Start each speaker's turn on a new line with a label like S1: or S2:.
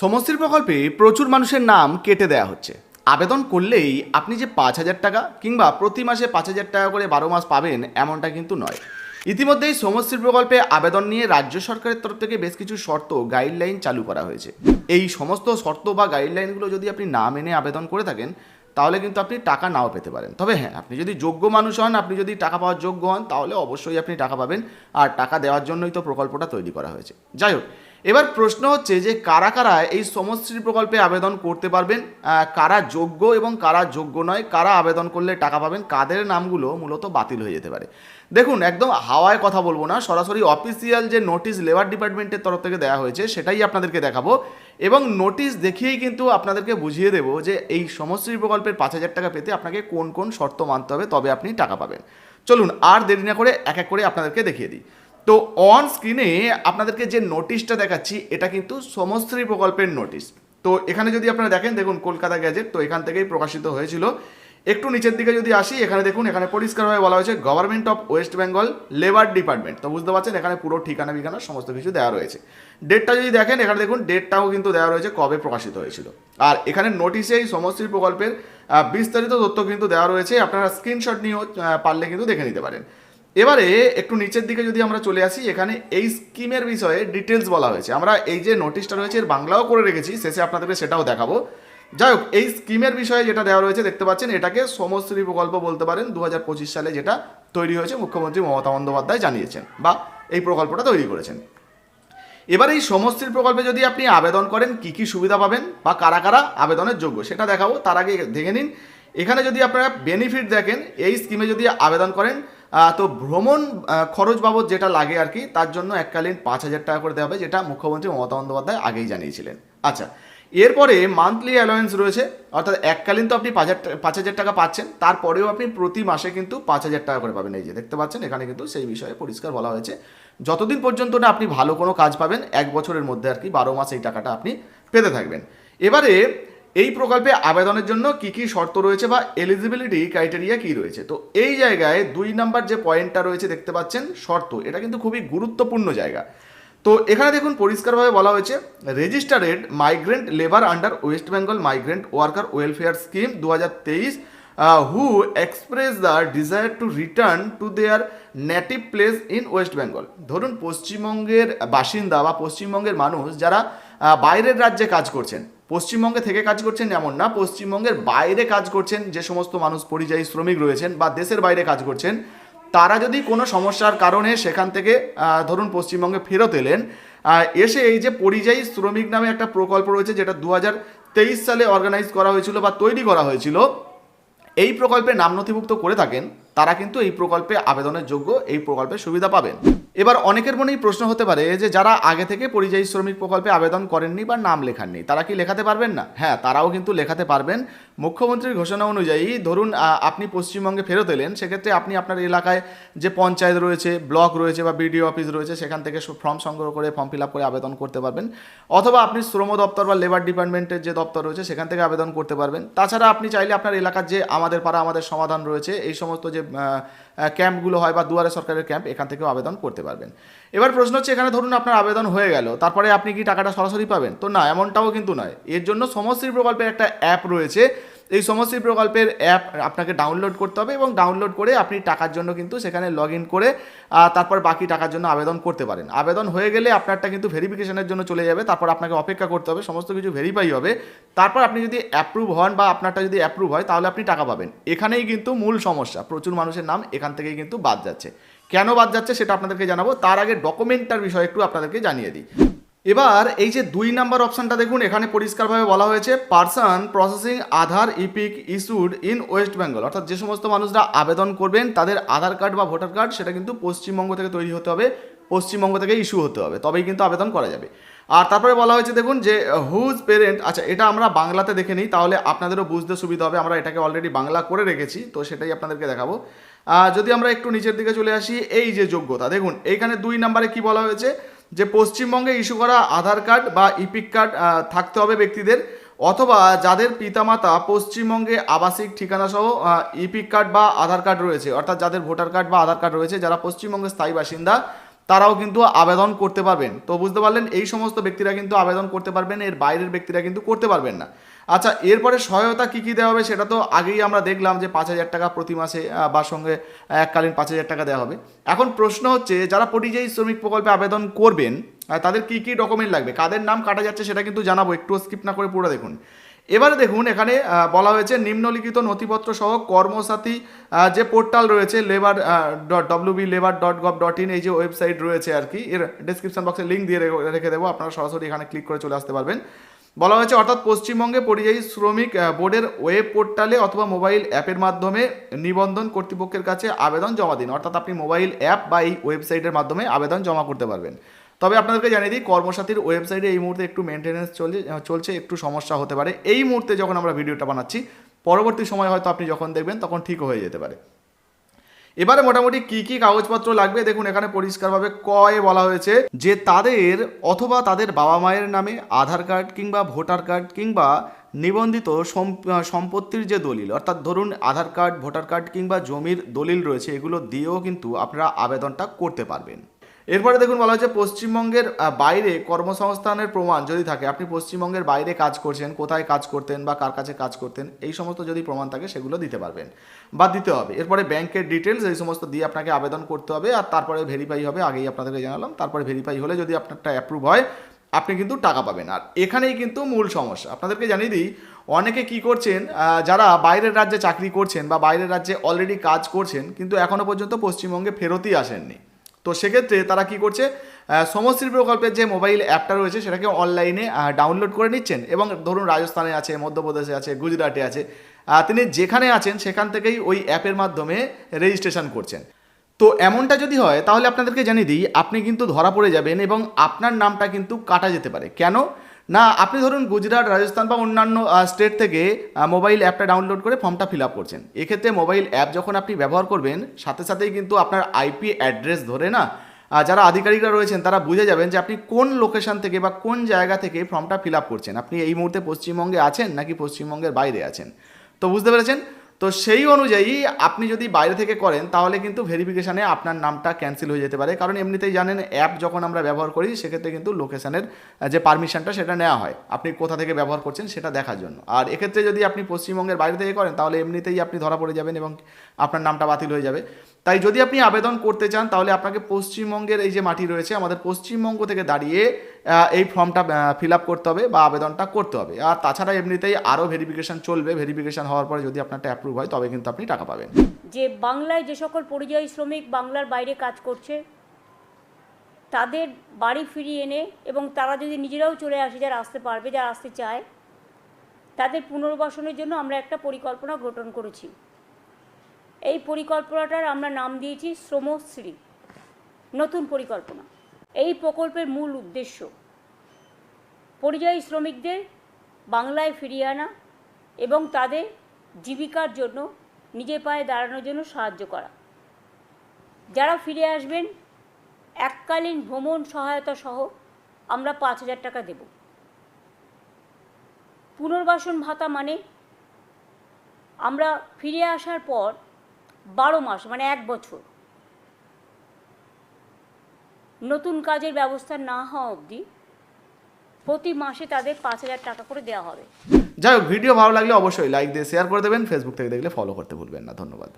S1: সমশ্রী প্রকল্পে প্রচুর মানুষের নাম কেটে দেওয়া হচ্ছে। আবেদন করলেই আপনি যে পাঁচ হাজার টাকা কিংবা প্রতি মাসে পাঁচ হাজার টাকা করে বারো মাস পাবেন এমনটা কিন্তু নয়। ইতিমধ্যেই সমশ্রী প্রকল্পে আবেদন নিয়ে রাজ্য সরকারের তরফ থেকে বেশ কিছু শর্ত গাইডলাইন চালু করা হয়েছে। এই সমস্ত শর্ত বা গাইডলাইনগুলো যদি আপনি না মেনে আবেদন করে থাকেন, তাহলে কিন্তু আপনি টাকা নাও পেতে পারেন। তবে হ্যাঁ আপনি যদি যোগ্য মানুষ হন, আপনি যদি টাকা পাওয়ার যোগ্য হন, তাহলে অবশ্যই আপনি টাকা পাবেন। আর টাকা দেওয়ার জন্যই তো প্রকল্পটা তৈরি করা হয়েছে। যাই হোক এবার প্রশ্ন হচ্ছে যে কারা কারা এই সমশ্রী প্রকল্পে আবেদন করতে পারবেন? কারা যোগ্য এবং কারা যোগ্য নয়? কারা আবেদন করলে টাকা পাবেন? কাদের নামগুলো মূলত বাতিল হয়ে যেতে পারে? দেখুন, একদম হাওয়ায় কথা বলব না। সরাসরি অফিসিয়াল যে নোটিশ লেবার ডিপার্টমেন্টের তরফ থেকে দেওয়া হয়েছে, সেটাই আপনাদেরকে দেখাবো। এবং নোটিশ দেখিয়েই কিন্তু আপনাদেরকে বুঝিয়ে দেবো যে এই সমশ্রী প্রকল্পের পাঁচ হাজার টাকা পেতে আপনাকে কোন কোন শর্ত মানতে হবে, তবে আপনি টাকা পাবেন। চলুন, আর দেরি না করে এক এক করে আপনাদেরকে দেখিয়ে দিই। তো অন স্ক্রিনে আপনাদেরকে যে নোটিশটা দেখাচ্ছি, এটা কিন্তু সমশ্রী প্রকল্পের নোটিশ তো এখানে যদি আপনারা দেখেন, দেখুন কলকাতা গ্যাজেট, তো এখান থেকেই প্রকাশিত হয়েছিল। একটু নিচের দিকে যদি আসি, এখানে দেখুন, এখানে পরিষ্কারভাবে বলা হয়েছে government of West Bengal labour department তো বুঝতে পারছেন, এখানে পুরো ঠিকানা বিকানা, সমস্ত কিছু দেওয়া রয়েছে। ডেটটা যদি দেখেন, এখানে দেখুন ডেটটাও কিন্তু দেওয়া রয়েছে, কবে প্রকাশিত হয়েছিল। আর এখানে নোটিশে এই সমশ্রী প্রকল্পের বিস্তারিত তথ্য কিন্তু দেওয়া রয়েছে। আপনারা স্ক্রিনশট নিয়েও পারলে কিন্তু দেখে নিতে পারেন। এবারে একটু নিচের দিকে যদি আমরা চলে আসি, এখানে এই স্কিমের বিষয়ে ডিটেলস বলা হয়েছে। আমরা এই যে নোটিশটা রয়েছে, এর বাংলাও করে রেখেছি, শেষে আপনাদেরকে সেটাও দেখাবো। যাই হোক, এই স্কিমের বিষয়ে যেটা দেওয়া রয়েছে, দেখতে পাচ্ছেন, এটাকে সমশ্রী প্রকল্প বলতে পারেন। দু হাজার পঁচিশ সালে যেটা তৈরি হয়েছে, মুখ্যমন্ত্রী মমতা বন্দ্যোপাধ্যায় জানিয়েছেন বা এই প্রকল্পটা তৈরি করেছেন। এবার এই সমশ্রী প্রকল্পে যদি আপনি আবেদন করেন, কি কি সুবিধা পাবেন বা কারা কারা আবেদনের যোগ্য, সেটা দেখাবো। তার আগে দেখে নিন। এখানে যদি আপনারা বেনিফিট দেখেন, এই স্কিমে যদি আবেদন করেন তো ভ্রমণ খরচ বাবদ যেটা লাগে আর কি, তার জন্য এককালীন পাঁচ হাজার টাকা করে দেওয়া হবে, যেটা মুখ্যমন্ত্রী মমতা বন্দ্যোপাধ্যায় আগেই জানিয়েছিলেন। আচ্ছা এরপরে মান্থলি অ্যালায়েন্স রয়েছে, অর্থাৎ এককালীন তো আপনি পাঁচ পাঁচ হাজার টাকা পাচ্ছেন, তারপরেও আপনি প্রতি মাসে কিন্তু পাঁচ হাজার টাকা করে পাবেন। এই যে দেখতে পাচ্ছেন, এখানে কিন্তু সেই বিষয়ে পরিষ্কার বলা হয়েছে। যতদিন পর্যন্ত না আপনি ভালো কোনো কাজ পাবেন, এক বছরের মধ্যে আর কি বারো মাস এই টাকাটা আপনি পেতে থাকবেন। এবারে এই প্রকল্পে আবেদনের জন্য কি কি শর্ত রয়েছে বা এলিজিবিলিটি ক্রাইটেরিয়া কি রয়েছে? তো এই জায়গায় দুই নাম্বার যে পয়েন্টটা রয়েছে দেখতে পাচ্ছেন, শর্ত, এটা কিন্তু খুবই গুরুত্বপূর্ণ জায়গা। তো এখানে দেখুন পরিষ্কারভাবে বলা হয়েছে registered migrant labour under West Bengal migrant worker welfare scheme দু হাজার তেইশ who express the desire to return to their native place in West Bengal ধরুন পশ্চিমবঙ্গের বাসিন্দা বা পশ্চিমবঙ্গের মানুষ যারা বাইরের রাজ্যে কাজ করছেন পশ্চিমবঙ্গে থেকে কাজ করছেন এমন না, পশ্চিমবঙ্গের বাইরে কাজ করছেন যে সমস্ত মানুষ পরিযায়ী শ্রমিক রয়েছেন বা দেশের বাইরে কাজ করছেন, তারা যদি কোনো সমস্যার কারণে সেখান থেকে ধরুন পশ্চিমবঙ্গে ফেরত এলেন এসে এই যে পরিযায়ী শ্রমিক নামে একটা প্রকল্প রয়েছে যেটা দু হাজার তেইশ সালে অর্গানাইজ করা হয়েছিল বা তৈরি করা হয়েছিল, এই প্রকল্পে নাম নথিভুক্ত করে থাকেন তারা কিন্তু এই প্রকল্পে আবেদনের যোগ্য, এই প্রকল্পের সুবিধা পাবেন। এবার অনেকের মনেই প্রশ্ন হতে পারে যে যারা আগে থেকে পরিযায়ী শ্রমিক প্রকল্পে আবেদন করেননি বা নাম লেখাননি, তারা কি লেখাতে পারবেন না? হ্যাঁ তারাও কিন্তু লেখাতে পারবেন। মুখ্যমন্ত্রীর ঘোষণা অনুযায়ী, ধরুন আপনি পশ্চিমবঙ্গে ফেরত এলেন, সেক্ষেত্রে আপনি আপনার এলাকায় যে পঞ্চায়েত রয়েছে, ব্লক রয়েছে বা বিডিও অফিস রয়েছে, সেখান থেকে ফর্ম সংগ্রহ করে, ফর্ম ফিল আপ করে আবেদন করতে পারবেন। অথবা আপনি শ্রম দপ্তর বা লেবার ডিপার্টমেন্টের যে দপ্তর রয়েছে, সেখান থেকে আবেদন করতে পারবেন। তাছাড়া আপনি চাইলে আপনার এলাকার যে আমাদের পাড়া, আমাদের সমাধান রয়েছে, এই সমস্ত যে ক্যাম্পগুলো হয় বা দুয়ারে সরকারের ক্যাম্প, এখান থেকেও আবেদন করতে পারবেন। এবার প্রশ্ন হচ্ছে, এখানে ধরুন আপনার আবেদন হয়ে গেল, তারপরে আপনি কি টাকাটা সরাসরি পাবেন? তো না, এমনটাও কিন্তু নয়। এর জন্য সমশ্রী প্রকল্পের একটা অ্যাপ রয়েছে এই সমশ্রী প্রকল্পের অ্যাপ আপনাকে ডাউনলোড করতে হবে এবং ডাউনলোড করে আপনি টাকার জন্য কিন্তু সেখানে লগ ইন করে তারপর বাকি টাকার জন্য আবেদন করতে পারেন। আবেদন হয়ে গেলে আপনারটা কিন্তু ভেরিফিকেশনের জন্য চলে যাবে, তারপর আপনাকে অপেক্ষা করতে হবে, সমস্ত কিছু ভেরিফাই হবে। তারপর আপনি যদি অ্যাপ্রুভ হন বা আপনারটা যদি অ্যাপ্রুভ হয়, তাহলে আপনি টাকা পাবেন। এখানেই কিন্তু মূল সমস্যা, প্রচুর মানুষের নাম এখান থেকেই কিন্তু বাদ যাচ্ছে। কেন বাদ যাচ্ছে সেটা আপনাদেরকে জানাব, তার আগে ডকুমেন্টটার বিষয়ে একটু আপনাদেরকে জানিয়ে দিই। এবার এই যে দুই নাম্বার অপশানটা দেখুন, এখানে পরিষ্কারভাবে বলা হয়েছে person processing Aadhaar EPIC issued in West Bengal অর্থাৎ যে সমস্ত মানুষরা আবেদন করবেন, তাদের আধার কার্ড বা ভোটার কার্ড, সেটা কিন্তু পশ্চিমবঙ্গ থেকে তৈরি হতে হবে, পশ্চিমবঙ্গ থেকে ইস্যু হতে হবে, তবেই কিন্তু আবেদন করা যাবে। আর তারপরে বলা হয়েছে দেখুন যে হুজ পেরেন্ট আচ্ছা এটা আমরা বাংলাতে দেখে নিই, তাহলে আপনাদেরও বুঝতে সুবিধা হবে, আমরা এটাকে অলরেডি বাংলা করে রেখেছি, তো সেটাই আপনাদেরকে দেখাবো। যদি আমরা একটু নিচের দিকে চলে আসি, এই যে যোগ্যতা, দেখুন, এইখানে দুই নাম্বারে কি বলা হয়েছে যে পশ্চিমবঙ্গে ইস্যু করা আধার কার্ড বা ইপিক কার্ড থাকতে হবে ব্যক্তিদের, অথবা যাদের পিতামাতা পশ্চিমবঙ্গে আবাসিক ঠিকানা সহ ইপিক কার্ড বা আধার কার্ড রয়েছে, অর্থাৎ যাদের ভোটার কার্ড বা আধার কার্ড রয়েছে, যারা পশ্চিমবঙ্গের স্থায়ী বাসিন্দা তারাও কিন্তু আবেদন করতে পারবেন। তো বুঝতে পারলেন, এই সমস্ত ব্যক্তিরা কিন্তু আবেদন করতে পারবেন, এর বাইরের ব্যক্তিরা কিন্তু করতে পারবেন না। আচ্ছা এরপরে সহায়তা কী কী দেওয়া হবে সেটা তো আগেই আমরা দেখলাম যে পাঁচ হাজার টাকা প্রতি মাসে বা সঙ্গে এককালীন পাঁচ হাজার টাকা দেওয়া হবে। এখন প্রশ্ন হচ্ছে, যারা পরিযায়ী শ্রমিক প্রকল্পে আবেদন করবেন তাদের কী কী ডকুমেন্ট লাগবে? কাদের নাম কাটা যাচ্ছে সেটা কিন্তু জানাব একটু স্কিপ না করে পুরো দেখুন। এবারে দেখুন, এখানে বলা হয়েছে নিম্নলিখিত নথিপত্র সহ কর্মসাথী যে পোর্টাল রয়েছে labour dot W B labour dot gov dot in এই যে ওয়েবসাইট রয়েছে আর কি, এর ডিসক্রিপশন বক্সে লিঙ্ক দিয়ে রেখে দেবো, আপনারা সরাসরি এখানে ক্লিক করে চলে আসতে পারবেন। বলা হয়েছে, অর্থাৎ পশ্চিমবঙ্গে পরিযায়ী শ্রমিক বোর্ডের ওয়েব পোর্টালে অথবা মোবাইল অ্যাপের মাধ্যমে নিবন্ধন কর্তৃপক্ষের কাছে আবেদন জমা দিন, অর্থাৎ আপনি মোবাইল অ্যাপ বা এই ওয়েবসাইটের মাধ্যমে আবেদন জমা করতে পারবেন। তবে আপনাদেরকে জানিয়ে দিই, কর্মসাথীর ওয়েবসাইটে এই মুহূর্তে একটু মেনটেন্যান্স চলে চলছে, একটু সমস্যা হতে পারে। এই মুহূর্তে যখন আমরা ভিডিওটা বানাচ্ছি, পরবর্তী সময় হয়তো আপনি যখন দেখবেন, তখন ঠিক হয়ে যেতে পারে। এবারে মোটামুটি কি কি কাগজপত্র লাগবে? দেখুন, এখানে পরিষ্কারভাবে কয়ে বলা হয়েছে যে তাদের অথবা তাদের বাবা মায়ের নামে আধার কার্ড কিংবা ভোটার কার্ড কিংবা নিবন্ধিত সম্পত্তির যে দলিল, অর্থাৎ ধরুন আধার কার্ড, ভোটার কার্ড কিংবা জমির দলিল রয়েছে, এগুলো দিয়েও কিন্তু আপনারা আবেদনটা করতে পারবেন। এরপরে দেখুন বলা হচ্ছে পশ্চিমবঙ্গের বাইরে কর্মসংস্থানের প্রমাণ যদি থাকে, আপনি পশ্চিমবঙ্গের বাইরে কাজ করছেন, কোথায় কাজ করতেন বা কার কাছে কাজ করতেন, এই সমস্ত যদি প্রমাণ থাকে, সেগুলো দিতে পারবেন বা দিতে হবে। এরপরে ব্যাংকের ডিটেলস এই সমস্ত দিয়ে আপনাকে আবেদন করতে হবে আর তারপরে ভেরিফাই হবে, আগেই আপনাদেরকে জানালাম। তারপরে ভেরিফাই হলে যদি আপনারটা অ্যাপ্রুভ হয়, আপনি কিন্তু টাকা পাবেন। আর এখানেই কিন্তু মূল সমস্যা। আপনাদেরকে জানিয়ে দিই, অনেকে কি করছেন যারা বাইরের রাজ্যে চাকরি করছেন বা বাইরের রাজ্যে অলরেডি কাজ করছেন, কিন্তু এখনও পর্যন্ত পশ্চিমবঙ্গে ফেরতই আসেননি। তো সেক্ষেত্রে তারা কি করছে সমশ্রী প্রকল্পের যে মোবাইল অ্যাপটা রয়েছে সেটাকে অনলাইনে ডাউনলোড করে নিচ্ছেন এবং ধরুন রাজস্থানে আছে, মধ্যপ্রদেশে আছে, গুজরাটে আছে তিনি যেখানে আছেন সেখান থেকেই ওই অ্যাপের মাধ্যমে রেজিস্ট্রেশন করছেন। তো এমনটা যদি হয়, তাহলে আপনাদেরকে জানিয়ে দিই, আপনি কিন্তু ধরা পড়ে যাবেন এবং আপনার নামটা কিন্তু কাটা যেতে পারে। কেন? না, আপনি ধরুন গুজরাট, রাজস্থান বা অন্যান্য স্টেট থেকে মোবাইল অ্যাপটা ডাউনলোড করে ফর্মটা ফিল আপ করছেন। এক্ষেত্রে মোবাইল অ্যাপ যখন আপনি ব্যবহার করবেন, সাথে সাথেই কিন্তু আপনার আইপি অ্যাড্রেস ধরে না যারা আধিকারিকরা রয়েছেন তারা বুঝে যাবেন যে আপনি কোন লোকেশন থেকে বা কোন জায়গা থেকে ফর্মটা ফিল আপ করছেন। আপনি এই মুহূর্তে পশ্চিমবঙ্গে আছেন নাকি পশ্চিমবঙ্গের বাইরে আছেন? তো বুঝতে পেরেছেন? তো সেই অনুযায়ী আপনি যদি বাইরে থেকে করেন, তাহলে কিন্তু ভেরিফিকেশানে আপনার নামটা ক্যান্সেল হয়ে যেতে পারে। কারণ এমনিতেই জানেন অ্যাপ যখন আমরা ব্যবহার করি, সেক্ষেত্রে কিন্তু লোকেশানের যে পারমিশনটা সেটা নেওয়া হয়। আপনি কোথা থেকে ব্যবহার করছেন, সেটা দেখার জন্য। আর এক্ষেত্রে যদি আপনি পশ্চিমবঙ্গের বাইরে থেকে করেন, তাহলে এমনিতেই আপনি ধরা পড়ে যাবেন এবং আপনার নামটা বাতিল হয়ে যাবে। তাই যদি আপনি আবেদন করতে চান, তাহলে আপনাকে পশ্চিমবঙ্গের এই যে মাটি রয়েছে, আমাদের পশ্চিমবঙ্গ থেকে দাঁড়িয়ে এই ফর্মটা ফিল আপ করতে হবে বা আবেদনটা করতে হবে। আর তাছাড়া এমনিতেই আরও ভেরিফিকেশন চলবে। ভেরিফিকেশন হওয়ার পরে যদি আপনারটা অ্যাপ্রুভ হয়, তবে কিন্তু আপনি টাকা পাবেন।
S2: যে বাংলায় যে সকল পরিযায়ী শ্রমিক বাংলার বাইরে কাজ করছে, তাদের বাড়ি ফিরিয়ে এনে এবং তারা যদি নিজেরাও চলে আসে, যারা আসতে পারবে, যারা আসতে চায়, তাদের পুনর্বাসনের জন্য আমরা একটা পরিকল্পনা গঠন করেছি। এই পরিকল্পনাটার আমরা নাম দিয়েছি শ্রমশ্রী। নতুন পরিকল্পনা। এই প্রকল্পের মূল উদ্দেশ্য, পরিযায়ী শ্রমিকদের বাংলায় ফিরিয়ে আনা এবং তাদের জীবিকার জন্য, নিজের পায়ে দাঁড়ানোর জন্য সাহায্য করা। যারা ফিরে আসবেন, এককালীন ভ্রমণ সহায়তা সহ আমরা পাঁচ হাজার টাকা দেব। পুনর্বাসন ভাতা মানে আমরা ফিরে আসার পর বারো মাস মানে এক বছর। নতুন কাজের ব্যবস্থা না হওয়া অবধি প্রতি মাসে তাদের পাঁচ হাজার টাকা করে দেওয়া হবে।
S1: যাই হোক, ভিডিও ভালো লাগলে অবশ্যই লাইক দিয়ে শেয়ার করে দেবেন ফেসবুক থেকে দেখলে ফলো করতে ভুলবেন না। ধন্যবাদ।